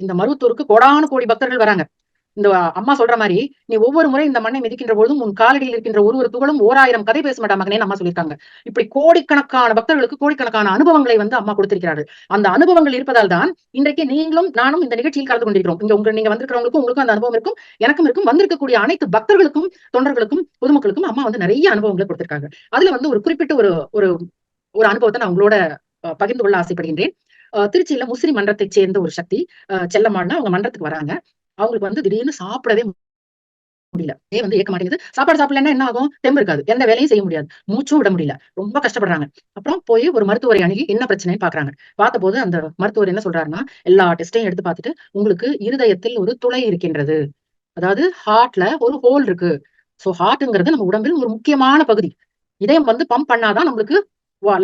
இந்த மருவத்தூருக்கு கோடானு கோடி பக்தர்கள் வராங்க. இந்த அம்மா சொல்ற மாதிரி நீ ஒவ்வொரு முறை இந்த மண்ணை மிதிக்கின்ற பொழுதும் உன் காலடியில் இருக்கின்ற ஒரு ஒரு துகளும் ஓராயிரம் கதை பேச மாட்டா மகனே அம்மா சொல்லியிருக்காங்க. இப்படி கோடிக்கணக்கான பக்தர்களுக்கு கோடிக்கணக்கான அனுபவங்களை வந்து அம்மா கொடுத்திருக்கிறார்கள். அந்த அனுபவங்கள் இருப்பதால் தான் இன்றைக்கு நீங்களும் நானும் இந்த நிகழ்ச்சியில் கலந்து கொண்டிருக்கிறோம். இங்க உங்க நீங்க வந்திருக்கிறவங்களுக்கும் உங்களுக்கும் அந்த அனுபவம் இருக்கும் எனக்கும் இருக்கும் வந்திருக்கக்கூடிய அனைத்து பக்தர்களுக்கும் தொண்டர்களுக்கும் பொதுமக்களுக்கும் அம்மா வந்து நிறைய அனுபவங்களை கொடுத்திருக்காங்க. அதுல வந்து ஒரு குறிப்பிட்ட ஒரு ஒரு ஒரு அனுபவத்தை நான் உங்களோட பகிர்ந்து கொள்ள ஆசைப்படுகின்றேன். திருச்சியில முஸ்லிம் மன்றத்தை சேர்ந்த ஒரு சக்தி அஹ், செல்லம்மாள்னா அவங்க மன்றத்துக்கு வராங்க. அவங்களுக்கு வந்து திடீர்னு சாப்பிடவே முடியல. ஏ வந்து ஏற்க மாட்டேங்குது. சாப்பாடு சாப்பிடலன்னா என்ன ஆகும்? தெம்பு இருக்காது. எந்த வேலையும் செய்ய முடியாது. மூச்சும் விட முடியல. ரொம்ப கஷ்டப்படுறாங்க. அப்புறம் போய் ஒரு மருத்துவரை அணுகி என்ன பிரச்சனைன்னு பாக்குறாங்க. பார்த்தபோது அந்த மருத்துவர் என்ன சொல்றாருன்னா எல்லா டெஸ்டையும் எடுத்து பார்த்துட்டு உங்களுக்கு இருதயத்தில் ஒரு துளை இருக்கின்றது. அதாவது ஹார்ட்ல ஒரு ஹோல் இருக்கு. சோ ஹார்ட்ங்கிறது நம்ம உடம்பில் ஒரு முக்கியமான பகுதி. இதயம் வந்து பம்ப் பண்ணாதான் நம்மளுக்கு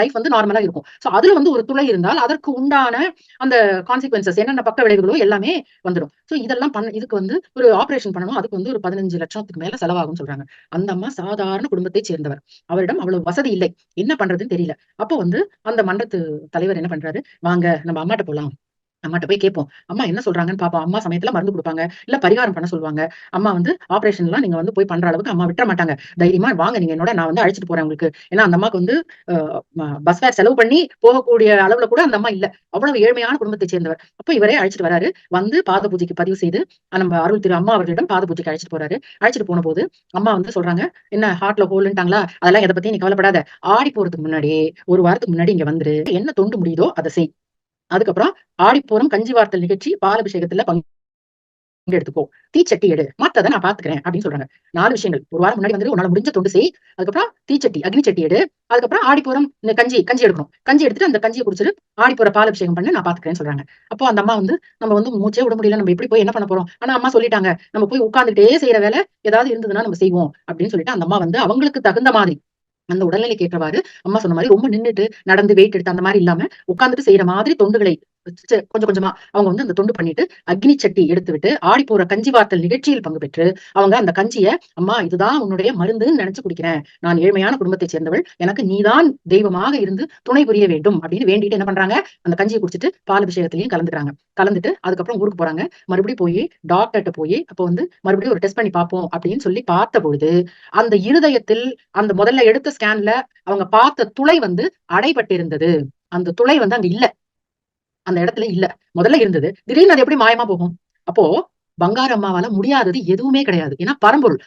லைஃப் வந்து நார்மலா இருக்கும். சோ அதுல வந்து ஒரு துளை இருந்தால் அதற்கு உண்டான அந்த கான்சிக்வன்சஸ் என்னென்ன பக்க விளைவுகளோ எல்லாமே வந்துடும் சோ இதெல்லாம் பண்ண இதுக்கு வந்து ஒரு ஆபரேஷன் பண்ணணும். அதுக்கு வந்து ஒரு பதினஞ்சு லட்சத்துக்கு மேல செலவாகும் சொல்றாங்க. அந்த அம்மா சாதாரண குடும்பத்தை சேர்ந்தவர். அவரிடம் அவ்வளவு வசதி இல்லை. என்ன பண்றதுன்னு தெரியல. அப்போ வந்து அந்த மன்றத்து தலைவர் என்ன பண்றாரு? வாங்க நம்ம அம்மாட்ட போலாம். அம்மாட்ட போய் கேட்போம் அம்மா என்ன சொல்றாங்கன்னு பாப்போம். அம்மா சமயத்துல மருந்து கொடுப்பாங்க. இல்ல பரிகாரம் பண்ண சொல்லுவாங்க. அம்மா வந்து ஆபரேஷன் எல்லாம் நீங்க வந்து போய் பண்ற அளவுக்கு அம்மா விட்டுற மாட்டாங்க. தைரியமா வாங்க நீங்க என்னோட நான் வந்து அழைச்சிட்டு போறேன் உங்களுக்கு. ஏன்னா அந்த அம்மாக்கு வந்து பஸ் ஃபேர் செலவு பண்ணி போகக்கூடிய அளவுல கூட அந்த அம்மா இல்ல. அவ்வளவு ஏழ்மையான குடும்பத்தை சேர்ந்தவர். அப்ப இவரே அழைச்சிட்டு வராரு. வந்து பாத பூஜைக்கு பதிவு செய்து நம்ம அருள் திரு அம்மா அவர்களிடம் பாத பூஜைக்கு அழைச்சிட்டு போறாரு. அழைச்சிட்டு போன போது அம்மா வந்து சொல்றாங்க என்ன ஹார்ட்ல ஹோல்ன்ட்டாங்களா அதெல்லாம் இதை பத்தி நீ கவலைப்படாத. ஆடி போறதுக்கு முன்னாடி ஒரு வாரத்துக்கு முன்னாடி இங்க வந்துரு. என்ன தொண்டு முடியுதோ அதை செய். அதுக்கப்புறம் ஆடிப்பூரம் கஞ்சி வார்த்தல் நிகழ்ச்சி பாலாபிஷேகத்துல பங்கெடுத்துக்கோ. தீச்சட்டி எடு. மத்ததை நான் பாத்துக்கிறேன் அப்படின்னு சொல்றாங்க. நாலு விஷயங்கள். ஒரு வாரம் முன்னாடி வந்து உன்னால முடிஞ்ச தொண்டு செய். அதுக்கப்புறம் தீச்சட்டி அக்னி சட்டி எடு. அதுக்கப்புறம் ஆடிப்பூரம் இந்த கஞ்சி கஞ்சி எடுக்கணும். கஞ்சி எடுத்துட்டு அந்த கஞ்சியை குடிச்சிட்டு ஆடிப்பூர பாலபிஷேகம் பண்ண நான் பாத்துக்கிறேன்னு சொல்றாங்க. அப்போ அந்த அம்மா வந்து நம்ம வந்து மூச்சே விட முடியல. நம்ம எப்படி போய் என்ன பண்ண போறோம்? ஆனா அம்மா சொல்லிட்டாங்க நம்ம போய் உட்கார்ந்துட்டே செய்யற வேலை ஏதாவது இருந்ததுன்னா நம்ம செய்வோம் அப்படின்னு சொல்லிட்டு அந்த அம்மா வந்து அவங்களுக்கு தகுந்த மாதிரி அந்த உடல்நிலைக்கு ஏற்றவாறு அம்மா சொன்ன மாதிரி ரொம்ப நின்னுட்டு நடந்து வெயிட் எடுத்து அந்த மாதிரி இல்லாம உட்காந்துட்டு செய்யற மாதிரி தொண்டுகளை கொஞ்சம் கொஞ்சமா அவங்க வந்து அந்த தொண்டு பண்ணிட்டு அக்னி சட்டி எடுத்து விட்டு ஆடி போற கஞ்சி வார்த்தல் நிகழ்ச்சியில் பங்கு பெற்று அவங்க அந்த கஞ்சிய அம்மா இதுதான் உன்னுடைய மருந்துன்னு நினைச்சு குடிக்கிறேன். நான் ஏழ்மையான குடும்பத்தை சேர்ந்தவள். எனக்கு நீதான் தெய்வமாக இருந்து துணை புரிய வேண்டும். அப்படின்னு வேண்டிட்டு என்ன பண்றாங்க? அந்த கஞ்சியை குடிச்சிட்டு பால் அபிஷேகத்திலையும் கலந்துக்கிறாங்க. கலந்துட்டு அதுக்கப்புறம் ஊருக்கு போறாங்க. மறுபடியும் போய் டாக்டர்கிட்ட போய் அப்போ வந்து மறுபடியும் ஒரு டெஸ்ட் பண்ணி பார்ப்போம். அப்படின்னு சொல்லி பார்த்த பொழுது அந்த இருதயத்தில் அந்த முதல்ல எடுத்த ஸ்கேன்ல அவங்க பார்த்த துளை வந்து அடைபட்டிருந்தது. அந்த துளை வந்து அங்க இல்ல. அந்த இடத்துல இல்ல. முதல்ல இருந்தது திடீர்னு அது எப்படி மாயமா போகும்? அப்போ பங்காரு அம்மாவால முடியாதது எதுவுமே கிடையாது. ஏன்னா பரம்பொருள்.